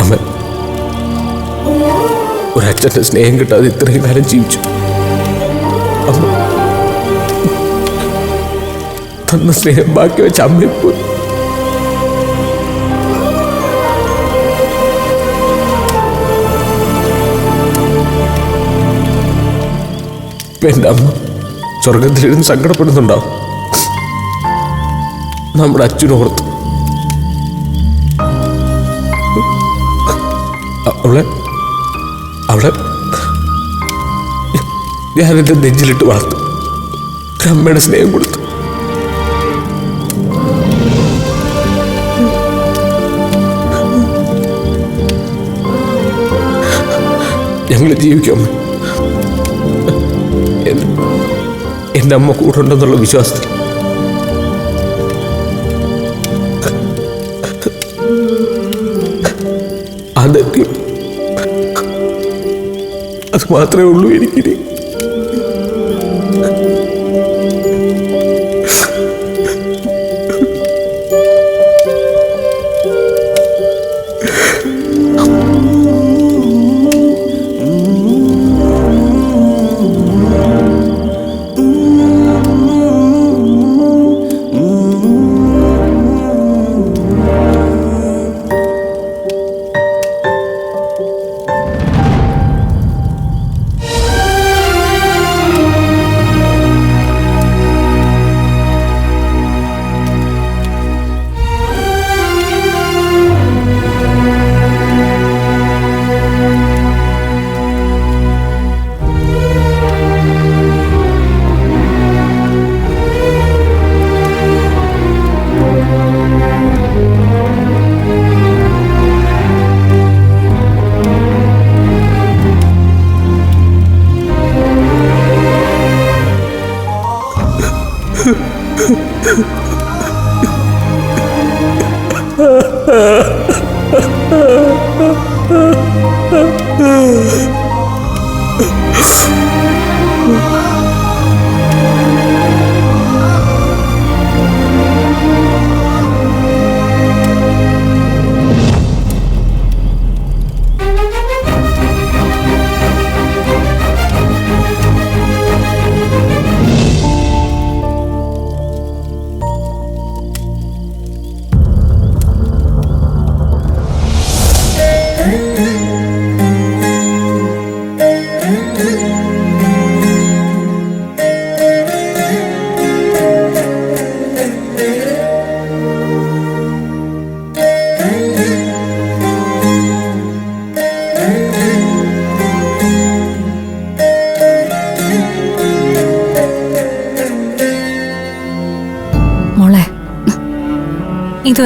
അമ്മ ഒരച്ഛന്റെ സ്നേഹം കിട്ടാതെ ഇത്രയും കാലം ജീവിച്ചു. അമ്മ തന്ന സ്നേഹം ബാക്കി വെച്ച അമ്മയെ പോയി എന്റെ അമ്മ സ്വർഗത്തിലിരുന്ന് സങ്കടപ്പെടുന്നുണ്ടാവും. നമ്മുടെ അച്ഛനോർത്ത് അവളെ അവളെ. ഞാനെന്റെ നെഞ്ചിലിട്ട് വളർത്തു. അമ്മയുടെ സ്നേഹം കൊടുത്തു. ഞങ്ങൾ ജീവിക്കും. എന്റെ അമ്മ കൂടെ ഉണ്ടെന്നുള്ള വിശ്വാസത്തിൽ അതൊക്കെ അത് മാത്രമേ ഉള്ളൂ എനിക്കിനി.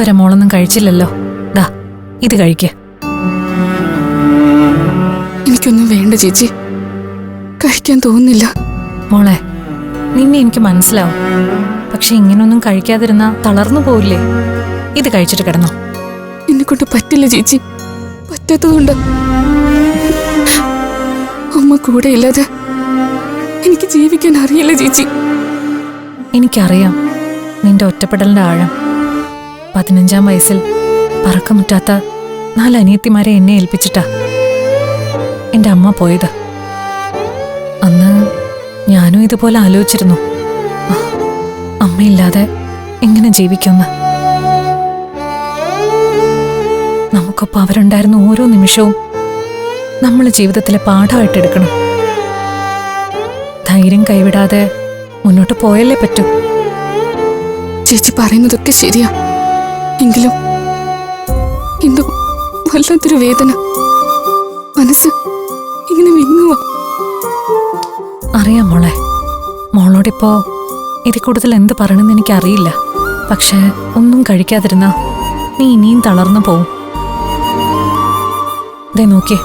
ഇതുവരെ മോളൊന്നും കഴിച്ചില്ലല്ലോ. ദാ ഇത് കഴിക്ക. എനിക്കൊന്നും വേണ്ട ചേച്ചി. കഴിക്കാൻ തോന്നുന്നില്ല. മോളെ നിന്നെ എനിക്ക് മനസ്സിലാവും. പക്ഷെ ഇങ്ങനൊന്നും കഴിക്കാതിരുന്നാ തളർന്നു പോവില്ലേ? ഇത് കഴിച്ചിട്ട് കിടന്നോ. എന്നെ കൊണ്ട് പറ്റില്ല ചേച്ചി. പറ്റാത്തതുകൊണ്ട്. അമ്മ കൂടെ ഇല്ലാതെ എനിക്ക് ജീവിക്കാൻ അറിയില്ല ചേച്ചി. എനിക്കറിയാം നിന്റെ ഒറ്റപ്പെടലിന്റെ ആഴം. പതിനഞ്ചാം വയസ്സിൽ പറക്കമുറ്റാത്ത നാല് അനിയത്തിമാരെ എന്നെ ഏൽപ്പിച്ചിട്ടാ എന്റെ അമ്മ പോയത്. അന്ന് ഞാനും ഇതുപോലെ ആലോചിച്ചിരുന്നു. അമ്മയില്ലാതെ എങ്ങനെ ജീവിക്കുമെന്ന്. നമുക്കൊപ്പം അവരുണ്ടായിരുന്ന ഓരോ നിമിഷവും നമ്മൾ ജീവിതത്തിലെ പാഠമായിട്ടെടുക്കണം ധൈര്യം കൈവിടാതെ മുന്നോട്ട് പോയല്ലേ പറ്റൂ. ചേച്ചി പറയുന്നതൊക്കെ ശരിയാ. എങ്കിലും എന്തോ വല്ലാത്തൊരു വേദന. മനസ്സ് ഇങ്ങനെ വിങ്ങുക അറിയാം മോളെ. മോളോടിപ്പോ ഇതിൽ കൂടുതൽ എന്ത് പറയണമെന്ന് എനിക്ക് അറിയില്ല പക്ഷേ ഒന്നും കഴിക്കാതിരുന്ന നീ ഇനിയും തളർന്നു പോവും. ദേ നോക്കിയേ.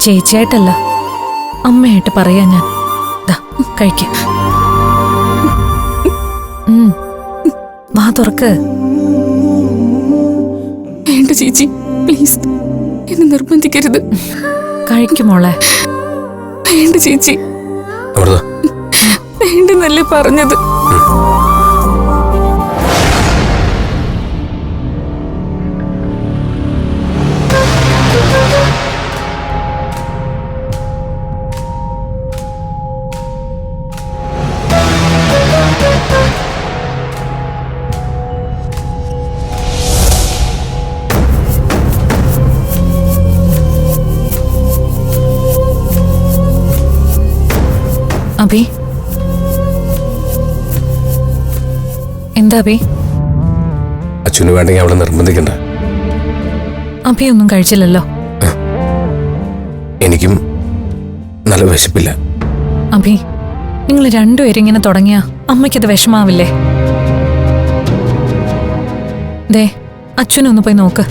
ചേച്ചിയായിട്ടല്ല അമ്മയായിട്ട് പറയാ ഞാൻ. കഴിക്കാം കഴിക്ക. വാ തുറക്ക്. വേണ്ട ചേച്ചി പ്ലീസ് എന്നെ നിർബന്ധിക്കരുത്. കഴിക്കുമോളെ വേണ്ട ചേച്ചി. വേണ്ടെന്നല്ലേ പറഞ്ഞത്. എന്താ അഭി? അച്ഛന് വേണ്ടെങ്കിൽ അവളെ നിർബന്ധിക്കണ്ട. അഭി ഒന്നും കഴിച്ചില്ലല്ലോ? എനിക്കും നല്ല വിശപ്പില്ല. അഭി നിങ്ങൾ രണ്ടുപേരും ഇങ്ങനെ തുടങ്ങിയ അമ്മയ്ക്കത് വിഷമാവില്ലേ? ദേ അച്ഛനൊന്ന് പോയി നോക്ക്.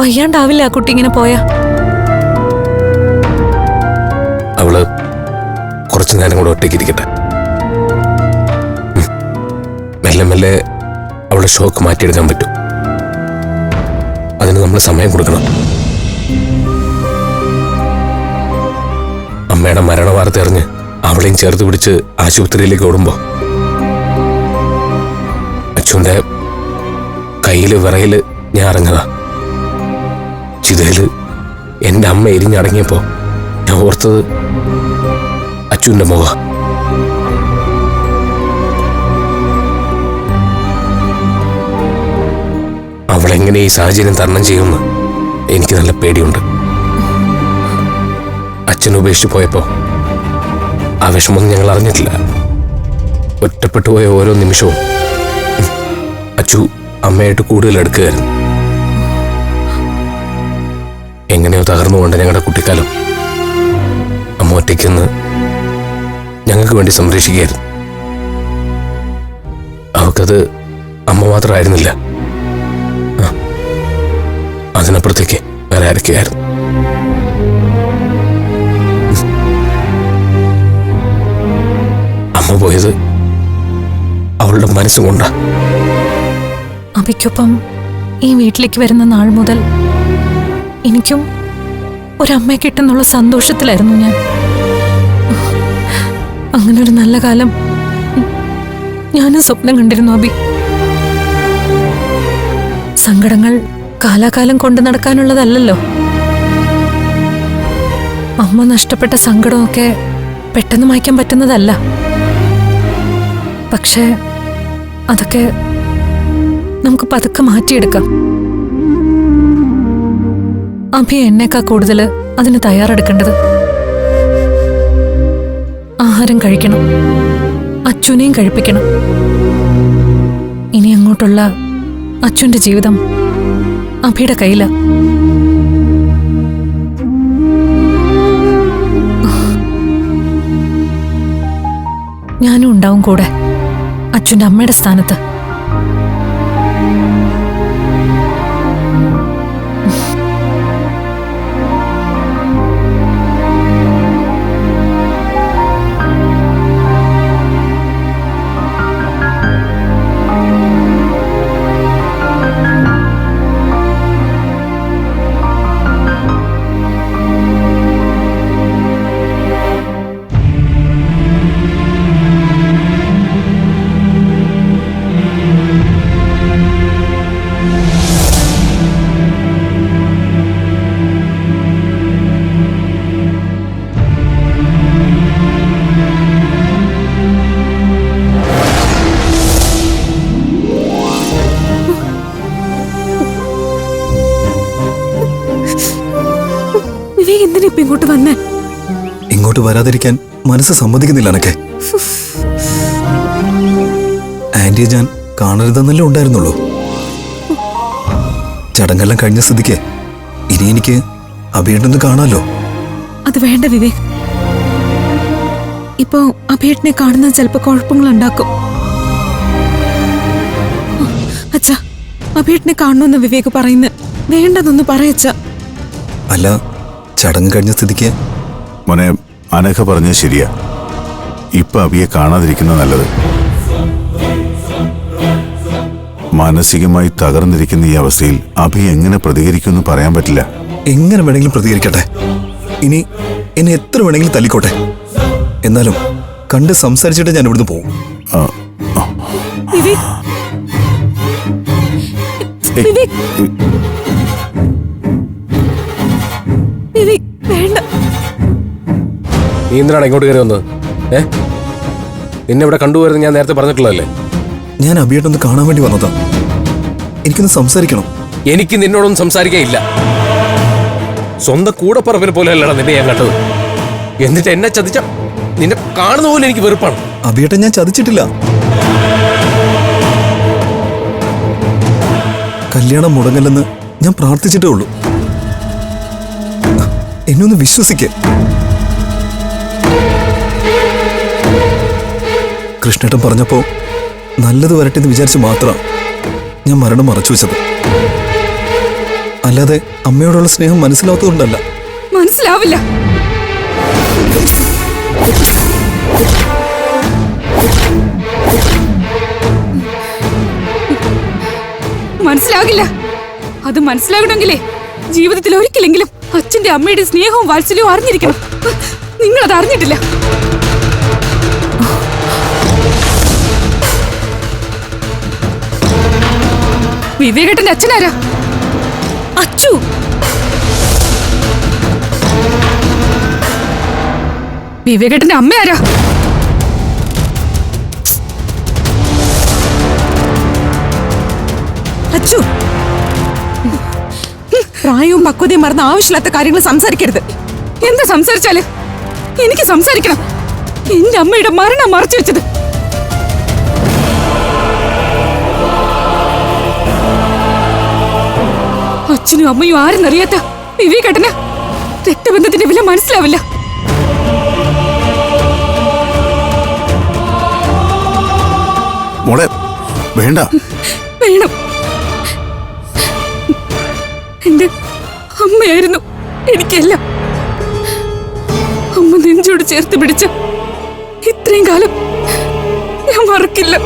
വയ്യാണ്ടാവില്ല ആ കുട്ടി ഇങ്ങനെ പോയാ? അവൾ കുറച്ചു നേരം കൂടെ ഒറ്റയ്ക്ക് ഇരിക്കട്ടെ മെല്ലെ മെല്ലെ അവളുടെ ഷോക്ക് മാറ്റിയെടുക്കാൻ പറ്റും. അതിന് നമ്മൾ സമയം കൊടുക്കണം. അമ്മയുടെ മരണ വാർത്ത അറിഞ്ഞ് അവളെയും ചേർത്ത് പിടിച്ച് ആശുപത്രിയിലേക്ക് ഓടുമ്പോ അച്ഛന്റെ കയ്യിൽ വിറയിൽ ഞാൻ ഇറങ്ങതാ ചിതയിൽ എന്റെ അമ്മ എരിഞ്ഞടങ്ങിയപ്പോ ഞാൻ ഓർത്തത് അച്ഛന്റെ മുഖ. അവളെങ്ങനെ ഈ സാഹചര്യം തരണം ചെയ്യുമെന്ന് എനിക്ക് നല്ല പേടിയുണ്ട്. അച്ഛൻ ഉപേക്ഷിച്ചു പോയപ്പോൾ ആ വിഷമം ഞങ്ങൾ അറിഞ്ഞിട്ടില്ല. ഒറ്റപ്പെട്ടു പോയ ഓരോ നിമിഷവും അച്ചു അമ്മയായിട്ട് കൂടുതൽ എടുക്കുകയായിരുന്നു. എങ്ങനെയോ തകർന്നുകൊണ്ട് ഞങ്ങളുടെ കുട്ടിക്കാലം. അമ്മ ഒറ്റയ്ക്കെന്ന് ഞങ്ങൾക്ക് വേണ്ടി സംരക്ഷിക്കുകയായിരുന്നു. അവൾക്കത് അമ്മ മാത്രമായിരുന്നില്ല. അതിനപ്പുറത്തേക്ക് വേറെ ആരൊക്കെയായിരുന്നു അമ്മ പോയത് അവളുടെ മനസ്സുകൊണ്ടാ അഭിക്കൊപ്പം ഈ വീട്ടിലേക്ക് വരുന്ന നാൾ മുതൽ എനിക്കും ഒരമ്മയെ കിട്ടുന്നുള്ള സന്തോഷത്തിലായിരുന്നു ഞാൻ. അങ്ങനെ ഒരു നല്ല കാലം ഞാനും സ്വപ്നം കണ്ടിരുന്നു അബി. സങ്കടങ്ങൾ കാലാകാലം കൊണ്ടു നടക്കാനുള്ളതല്ലല്ലോ. അമ്മ നഷ്ടപ്പെട്ട സങ്കടമൊക്കെ പെട്ടെന്ന് മായ്ക്കാൻ പറ്റുന്നതല്ല. പക്ഷേ അതൊക്കെ നമുക്ക് പതുക്കെ മാറ്റിയെടുക്കാം. അഭി എന്നേക്കാ കൂടുതൽ അതിന് തയ്യാറെടുക്കേണ്ടത്? ആഹാരം കഴിക്കണം. അച്ഛനെയും കഴിപ്പിക്കണം. ഇനി അങ്ങോട്ടുള്ള അച്ഛന്റെ ജീവിതം അഭിയുടെ കയ്യില. ഞാനും ഉണ്ടാവും കൂടെ. അച്ഛന്റെ അമ്മയുടെ സ്ഥാനത്ത്. ഇപ്പൊ ഇങ്ങോട്ട് വന്നേ. ഇങ്ങോട്ട് വരാതിരിക്കാൻ മനസ്സ് സമ്മതിക്കുന്നില്ല എനക്ക് ആന്റിയെ ഞാൻ കാണരുതെന്നല്ലേ ഉണ്ടായിരുന്നുള്ളൂ. ചടങ്ങെല്ലാം കഴിഞ്ഞ സ്ഥിതിക്ക് ഇനി എനിക്ക് അഭിയേട്ടൊന്ന് കാണാലോ? അത് വേണ്ട വിവേക്. ഇപ്പോ അഭിയേട്ടനെ കാണുന്നത് ചിലപ്പോ കുഴപ്പങ്ങൾ ഉണ്ടാക്കും അച്ഛാ അഭിയേട്ടനെ കാണണമെന്ന് വിവേക് പറയുന്നു വേണ്ടതൊന്ന് പറയച്ച അല്ല ചടങ്ങ് കഴിഞ്ഞ സ്ഥിതിക്ക്? മോനെ അനഘ പറഞ്ഞത് ശരിയാ. ഇപ്പൊ അവിയെ കാണാതിരിക്കുന്ന നല്ലത്. മാനസികമായി തകർന്നിരിക്കുന്ന ഈ അവസ്ഥയിൽ അഭി എങ്ങനെ പ്രതികരിക്കുമെന്ന് പറയാൻ പറ്റില്ല. എങ്ങനെ വേണമെങ്കിലും പ്രതികരിക്കട്ടെ? ഇനി എന്നെ എത്ര വേണമെങ്കിലും തല്ലിക്കോട്ടെ? എന്നാലും കണ്ട് സംസാരിച്ചിട്ട് ഞാൻ ഇവിടുന്ന് പോകും ആ, ആ, വിവേക്. വിവേക്. വിവേക് നീ എന്തിനാണ് ഇങ്ങോട്ട് കയറി വന്നത്? ഏ? നിന്നെ ഇവിടെ കണ്ടുപോയിരുന്നു ഞാൻ നേരത്തെ പറഞ്ഞിട്ടുള്ളതല്ലേ? ഞാൻ അഭിയേട്ടൊന്ന് കാണാൻ വേണ്ടി വന്നതാ. എനിക്കൊന്ന് സംസാരിക്കണം. എനിക്ക് നിന്നോടൊന്നും സംസാരിക്കാനില്ല. സ്വന്തം കൂടപ്പറപ്പിനെ പോലെ അല്ലടാ നിന്നെ ഞാൻ കണ്ടത്. എന്നിട്ട് എന്നെ ചതിച്ച നിന്നെ കാണുന്ന പോലെ എനിക്ക് വെറുപ്പാണ്. അഭിയേട്ടൻ ഞാൻ ചതിച്ചിട്ടില്ല. കല്യാണം മുടങ്ങല്ലെന്ന് ഞാൻ പ്രാർത്ഥിച്ചിട്ടേ ഉള്ളൂ. എന്നെ ഒന്ന് വിശ്വസിക്കേ. കൃഷ്ണേട്ടൻ പറഞ്ഞപ്പോ നല്ലത് വരട്ടെ എന്ന് വിചാരിച്ച് മാത്രം ഞാൻ മരണം മറച്ചു വെച്ചത്. അല്ലാതെ അമ്മയോടുള്ള സ്നേഹം മനസ്സിലാത്തതുകൊണ്ടല്ല മനസ്സിലാവില്ല. മനസ്സിലാകില്ല അത് മനസ്സിലാകണമെങ്കിലേ ജീവിതത്തിൽ ഒരിക്കലെങ്കിലും അച്ഛന്റെ അമ്മയുടെ സ്നേഹവും വാത്സല്യവും അറിഞ്ഞിരിക്കണം. അത് അറിഞ്ഞിട്ടില്ല. വിവേകേട്ടന്റെ അച്ഛനാരാ? അച്ചു! വിവേകേട്ടന്റെ അമ്മ ആരാ അച്ചു! പ്രായവും പക്വതയും മറന്ന ആവശ്യമില്ലാത്ത കാര്യങ്ങൾ സംസാരിക്കരുത്. എന്താ സംസാരിച്ചാൽ? എനിക്ക് സംസാരിക്കണം. എന്റെ അമ്മയുടെ മരണം മറച്ചു വെച്ചത്. അച്ഛനും അമ്മയും ആരെന്നറിയാത്ത വിവേകേട്ടന് രക്തബന്ധത്തിന്റെ വില മനസ്സിലാവില്ല. മോളെ വേണ്ട. വേണം. എന്റെ അമ്മയായിരുന്നു എനിക്കെല്ലാം. അമ്മ നെഞ്ചോട് ചേർത്ത് പിടിച്ച ഇത്രയും കാലം ഞാൻ മറക്കില്ല.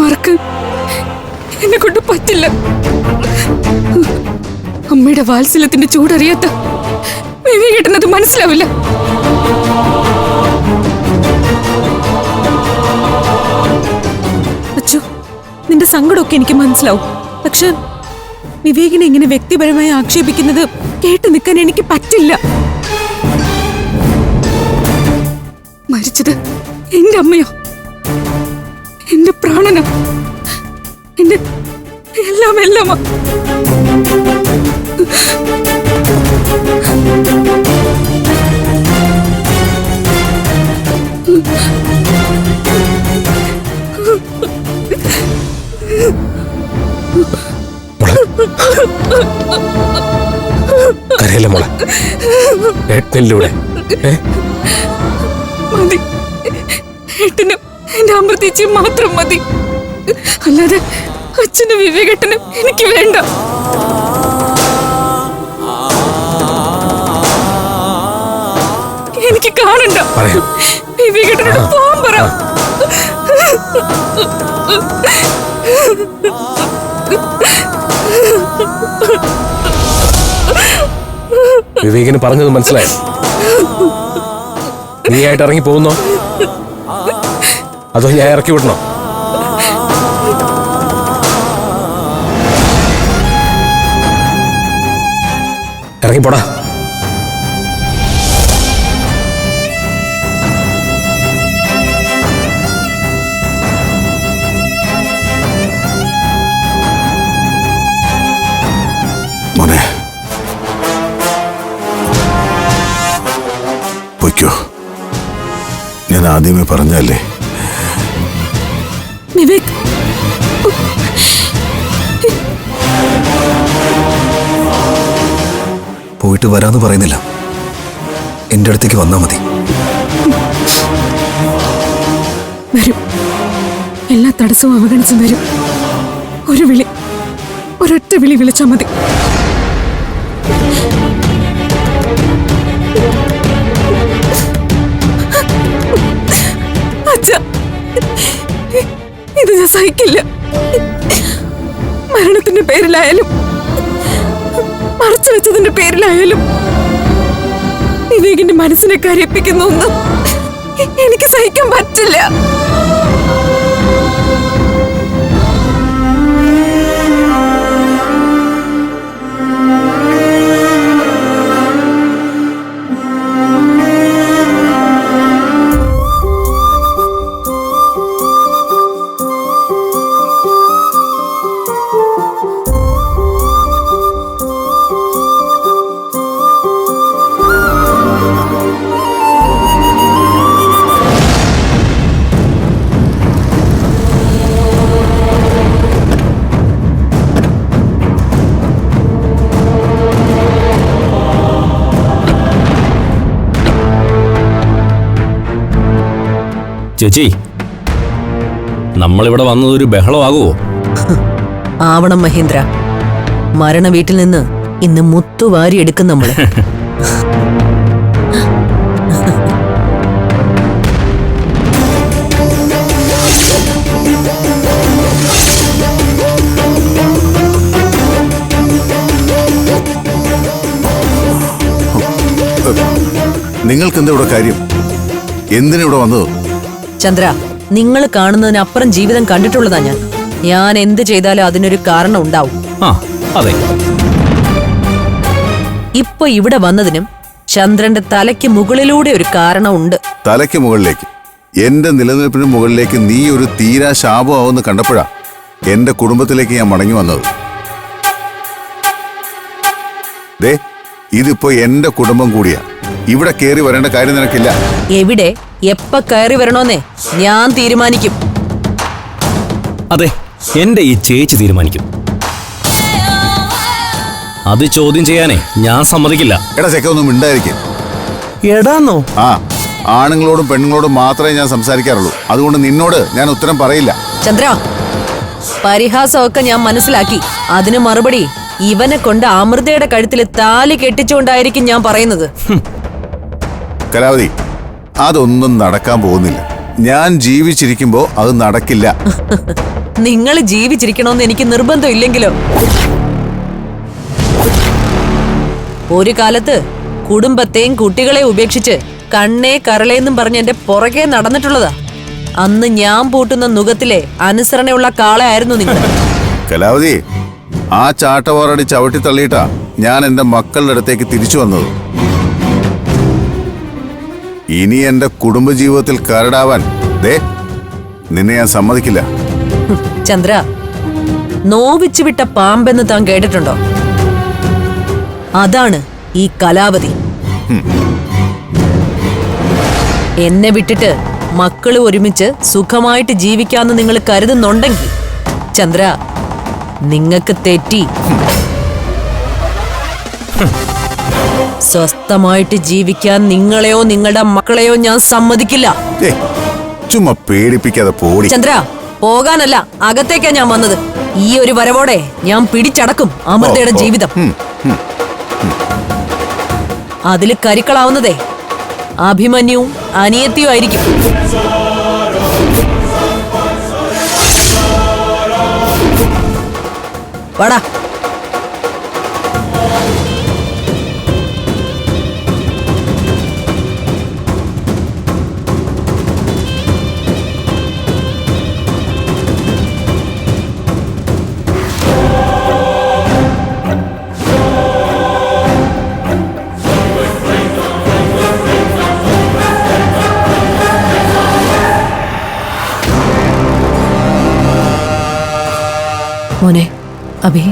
മറക്കാൻ എന്നെ കൊണ്ട് പറ്റില്ല. അമ്മയുടെ വാത്സല്യത്തിന്റെ ചൂടറിയാത്ത വിവേകേട്ടനത് മനസ്സിലാവില്ല. അച്ചു നിന്റെ സങ്കടമൊക്കെ എനിക്ക് മനസ്സിലാവും. പക്ഷെ വിവേകിനെ ഇങ്ങനെ വ്യക്തിപരമായി ആക്ഷേപിക്കുന്നത് കേട്ടു നിൽക്കാൻ എനിക്ക് പറ്റില്ല. മരിച്ചത് എന്റെ അമ്മയോ? എന്റെ പ്രാണനോ? എന്റെ എല്ലാം എല്ലാം കരയല്ലേ മോളെ? ഏട്ടനിലൂടെ ഏ? മതി. ഏട്ടനും എന്റെ അമൃതേച്ചിയും മാത്രം മതി. അല്ലാതെ അച്ഛനും വിവേകട്ടനും എനിക്ക് വേണ്ട. എനിക്ക് കാണണ്ട. വിവേകട്ടനോട് പോകാൻ പറ. വിവേകിന് പറഞ്ഞത് മനസ്സിലായി? നീ ആയിട്ട് ഇറങ്ങി പോകുന്നോ? അതോ ഞാൻ ഇറക്കി വിടണോ? ഇറങ്ങിപ്പോടാ. ഞാൻ ആദ്യമേ പറഞ്ഞല്ലേ പോയിട്ട് വരാന്ന് പറയുന്നില്ല. എന്റെ അടുത്തേക്ക് വന്നാ മതി. എല്ലാ തടസ്സവും അവഗണിച്ചും വരും. ഒരു വിളി ഒരൊറ്റ വിളി വിളിച്ചാൽ മതി. ഇത് ഞാൻ സഹിക്കില്ല. മരണത്തിന്റെ പേരിലായാലും മറച്ചു വെച്ചതിന്റെ പേരിലായാലും വിവേകിന്റെ മനസ്സിനെ കരയിപ്പിക്കുന്ന എനിക്ക് സഹിക്കാൻ പറ്റില്ല. നമ്മളിവിടെ വന്നത് ഒരു ബഹളമാകുമോ ആവണം മഹേന്ദ്ര. മരണ വീട്ടിൽ നിന്ന് ഇന്ന് മുത്തുവാരി എടുക്കും നമ്മൾ നിങ്ങൾക്ക് എന്താ ഇവിടെ കാര്യം? എന്തിനാ ഇവിടെ വന്നത്? ചന്ദ്ര നിങ്ങൾ കാണുന്നതിനപ്പുറം ജീവിതം കണ്ടിട്ടുള്ളതാ ഞാൻ. ഞാൻ എന്ത് ചെയ്താലും അതിനൊരു കാരണം ഉണ്ടാവും. ആ അതെ. ഇപ്പൊ ഇവിടെ വന്നതിനും ചന്ദ്രന്റെ തലയ്ക്ക് മുകളിലൂടെ ഒരു കാരണമുണ്ട് തലയ്ക്ക് മുകളിലേക്ക്. എന്റെ നിലനിൽപ്പിന് മുകളിലേക്ക് നീ ഒരു തീരാ ശാപമാവെന്ന് കണ്ടപ്പോഴാ എന്റെ കുടുംബത്തിലേക്ക് ഞാൻ മടങ്ങി വന്നത്. ദേ ഇതിപ്പോ എന്റെ കുടുംബം കൂടിയാ. ഇവിടെ കയറി വരേണ്ട കാര്യം നിനക്കില്ല. എവിടെ? എപ്പ കയറി വരണോന്നേ ഞാൻ തീരുമാനിക്കും. അതെ എന്റെ ഈ ചേച്ചി തീരുമാനിക്കും. അത് ചോദ്യം ചെയ്യാനേ ഞാൻ സമ്മതിക്കില്ല. എടാ ചെക്ക ഒന്നും മിണ്ടായിരിക്കും. എടാന്നോ ആ ആണുങ്ങളോടും പെണ്ണുങ്ങളോടും മാത്രമേ ഞാൻ സംസാരിക്കാറുള്ളൂ. അതുകൊണ്ട് നിന്നോട് ഞാൻ ഉത്തരം പറയില്ല. ചന്ദ്ര പരിഹാസമൊക്കെ ഞാൻ മനസ്സിലാക്കി. അതിന് മറുപടി ഇവനെ കൊണ്ട് അമൃതയുടെ കഴുത്തിൽ താലി കെട്ടിച്ചുകൊണ്ടായിരിക്കും ഞാൻ പറയുന്നത്. കലാവതി അതൊന്നും നടക്കാൻ പോകുന്നില്ല. ഞാൻ ജീവിച്ചിരിക്കുമ്പോ അത് നടക്കില്ല. നിങ്ങൾ ജീവിച്ചിരിക്കണമെന്ന് എനിക്ക് നിർബന്ധം ഇല്ലെങ്കിലോ ഒരു കാലത്ത് കുടുംബത്തെയും കുട്ടികളെയും ഉപേക്ഷിച്ച് കണ്ണേ കരളേന്നും പറഞ്ഞ് എന്റെ പുറകെ നടന്നിട്ടുള്ളതാ. അന്ന് ഞാൻ പൂട്ടുന്ന നുഖത്തിലെ അനുസരണയുള്ള കാളയായിരുന്നു നിങ്ങൾ. കലാവതി ആ ചാട്ടവാറടി ചവിട്ടി തള്ളിയിട്ടാ ഞാൻ എന്റെ മക്കളുടെ അടുത്തേക്ക് തിരിച്ചു വന്നത്. ഇനി എന്റെ കുടുംബജീവിതത്തിൽ കരടാവാൻ ദേ നിന്നെ ഞാൻ സമ്മതിക്കില്ല. ചന്ദ്ര നോവിച്ചു വിട്ട പാമ്പെന്ന് താൻ കേട്ടിട്ടുണ്ടോ? അതാണ് ഈ കലാവതി. എന്നെ വിട്ടിട്ട് മക്കൾ ഒരുമിച്ച് സുഖമായിട്ട് ജീവിക്കാമെന്ന് നിങ്ങൾ കരുതുന്നുണ്ടെങ്കിൽ ചന്ദ്ര നിങ്ങൾക്ക് തെറ്റി. സ്വസ്ഥമായിട്ട് ജീവിക്കാൻ നിങ്ങളെയോ നിങ്ങളുടെ മക്കളെയോ ഞാൻ സമ്മതിക്കില്ല. ചുമ്മാ പേടിപ്പിക്കാതെ പോടി. ചന്ദ്ര പോകാനല്ല അകത്തേക്കാ ഞാൻ വന്നത്. ഈ ഒരു വരവോടെ ഞാൻ പിടിച്ചടക്കും അമൃതയുടെ ജീവിതം. അതിൽ കരിക്കളാവുന്നതേ അഭിമന്യുവും അനിയത്തിയും ആയിരിക്കും. വാടാ അഭി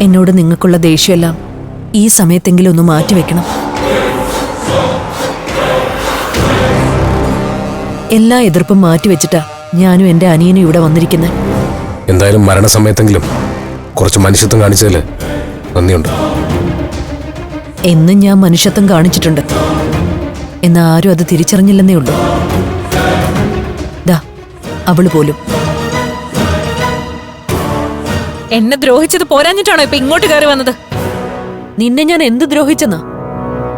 എന്നോട് നിങ്ങൾക്കുള്ള ദേഷ്യമെല്ലാം. ഈ സമയത്തെങ്കിലും ഒന്ന് മാറ്റിവെക്കണം എല്ലാ എതിർപ്പും മാറ്റിവെച്ചിട്ടാ ഞാനും എന്റെ അനിയനും ഇവിടെ വന്നിരിക്കുന്നത് എന്തായാലും മരണസമയത്തെങ്കിലും കുറച്ച് മനുഷ്യത്വം കാണിച്ചതിൽ നന്ദിയുണ്ട്. എന്നും ഞാൻ മനുഷ്യത്വം കാണിച്ചിട്ടുണ്ട്. എന്നാരും അത് തിരിച്ചറിഞ്ഞില്ലെന്നേ ഉള്ളൂ. ദാ അവൾ പോലും. എന്നെ ദ്രോഹിച്ചത് പോരാഞ്ഞിട്ടാണോ ഇപ്പൊ ഇങ്ങോട്ട് കയറി വന്നത്? നിന്നെ ഞാൻ എന്ത് ദ്രോഹിച്ചെന്നാ?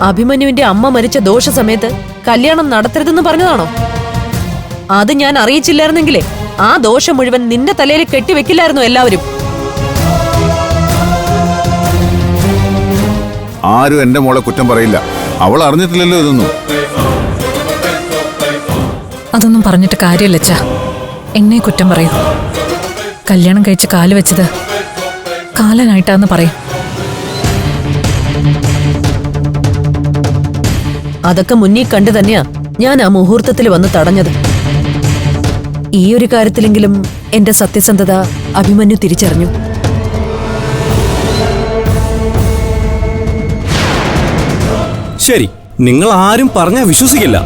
അഭിമന്യുവിന്റെ അമ്മ മരിച്ച ദോഷ സമയത്ത് കല്യാണം നടത്തരുതെന്ന് പറഞ്ഞതാണോ? അത് ഞാൻ അറിയിച്ചില്ലായിരുന്നെങ്കിലേ ആ ദോഷം മുഴുവൻ നിന്റെ തലയിൽ കെട്ടിവെക്കില്ലായിരുന്നു എല്ലാവരും. ആരും എന്റെ മോളെ കുറ്റം പറയില്ല. അവൾ അറിഞ്ഞിട്ടില്ലല്ലോ ഇതൊന്നും. അതൊന്നും പറഞ്ഞിട്ട് കാര്യമില്ല എന്നെ കുറ്റം പറയൂ. കല്യാണം കഴിച്ച് കാൽ വെച്ചത് കാലനായിട്ടാന്ന് പറയും. അതൊക്കെ മുന്നിൽ കണ്ടു തന്നെയാ ഞാൻ ആ മുഹൂർത്തത്തിൽ വന്ന് തടഞ്ഞത്. ഈ ഒരു കാര്യത്തിലെങ്കിലും എന്റെ സത്യസന്ധത അഭിമന്യു തിരിച്ചറിഞ്ഞു. ശരി നിങ്ങൾ ആരും പറഞ്ഞാ വിശ്വസിക്കില്ല.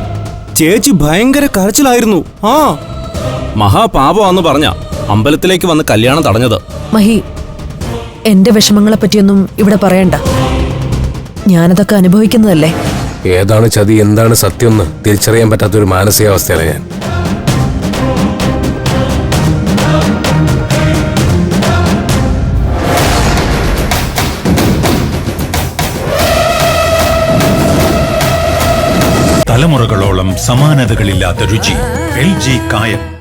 ചേച്ചി ഭയങ്കര കരച്ചിലായിരുന്നു. ആ മഹാപാപമാന്ന് പറഞ്ഞ അമ്പലത്തിലേക്ക് വന്ന് കല്യാണം തടഞ്ഞത്. മഹി എന്റെ വിഷമങ്ങളെ പറ്റിയൊന്നും ഇവിടെ പറയണ്ട. ഞാനതൊക്കെ അനുഭവിക്കുന്നതല്ലേ? ഏതാണ് ചതി എന്താണ് സത്യം എന്ന് തിരിച്ചറിയാൻ പറ്റാത്ത ഒരു മാനസികാവസ്ഥയാണ് ഞാൻ. തലമുറകളോളം സമാനതകളില്ലാത്ത രുചി എൽ ജി കായം.